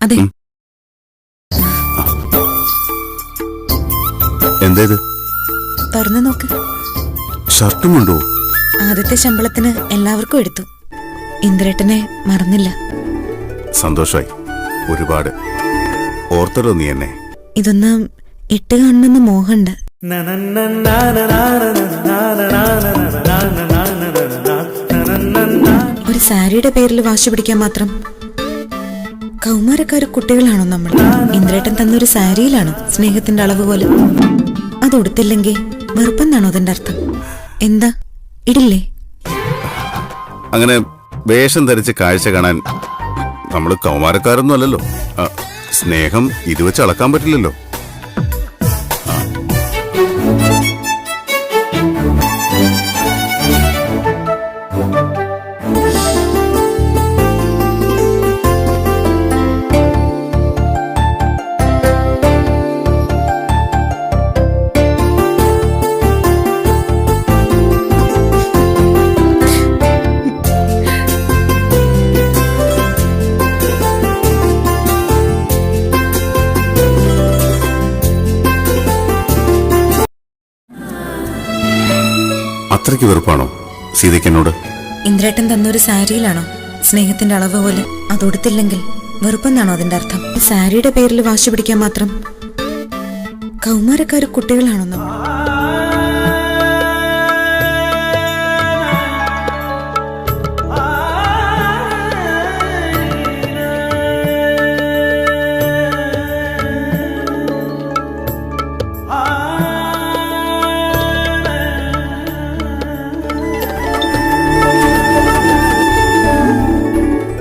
അതെ. എന്തേത് തുറന്നു നോക്ക്. ഷർട്ടും ഉണ്ടോ ആദ്യത്തെ ശമ്പളത്തിന് എല്ലാവർക്കും എടുത്തു. ഇന്ദ്രേട്ടനെ മറന്നില്ല. സന്തോഷമായി ഒരുപാട്. ഓർത്തടോ നീ എന്നെ. ഇതൊന്ന് ഇട്ട് കാണണമെന്ന് മോഹമുണ്ട്. ഒരു സാരിയുടെ പേരിൽ വാശി പിടിക്കാൻ മാത്രം കൗമാരക്കാര് കുട്ടികളാണോ നമ്മൾ? ഇന്ദ്രേട്ടൻ തന്നൊരു സാരിയിലാണ് സ്നേഹത്തിന്റെ അളവ് പോലെ. അത് ഉടുത്തില്ലെങ്കിൽ വെറുപ്പെന്നാണോ അതിന്റെ അർത്ഥം? എന്താ? ഇടില്ലേ? അങ്ങനെ വേഷം ധരിച്ച് കാഴ്ച കാണാൻ നമ്മൾ കൗമാരക്കാരൊന്നും അല്ലല്ലോ. സ്നേഹം ഇത് വെച്ച് അളക്കാൻ പറ്റില്ലല്ലോ. അത്രയ്ക്ക് വെറുപ്പാണോ സീതയ്ക്ക് എന്നോട്? ഇന്ദ്രേട്ടൻ തന്നൊരു സാരിയിലാണോ? സ്നേഹത്തിന്റെ അളവ് പോലെ. അത് ഉടുത്തില്ലെങ്കിൽ വെറുപ്പെന്നാണോ അതിന്റെ അർത്ഥം? സാരിയുടെ പേരിൽ വാശി പിടിക്കാൻ മാത്രം. കൗമാരക്കാർ കുട്ടികളാണോ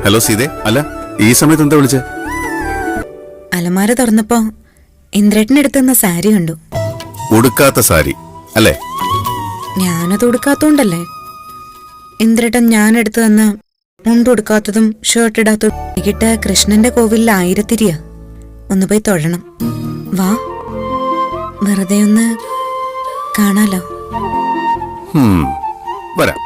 ഹലോ സീതേ. അല്ല ഈ സമയത്ത് എന്താ വിളിച്ചേ? അലമാര തുറന്നപ്പോ ഇന്ദ്രേട്ടൻ എടുത്തുന്ന സാരി കണ്ടു. ഉടുക്കാത്ത സാരി അല്ലേ? ഞാനത് ഉടുക്കാത്തോണ്ടല്ലേ? ഇന്ദ്രേട്ടൻ ഞാൻ എടുത്തു തന്ന മുണ്ട് ഉടുക്കാത്തതും ഷർട്ട് ഇടാത്തതും വൈകിട്ട് കൃഷ്ണന്റെ കോവിലിൽ ആയിരത്തിരിയ. ഒന്ന് പോയി തൊഴണം. വാ. വെറുതെ ഒന്ന് കാണാലോ? വരാം.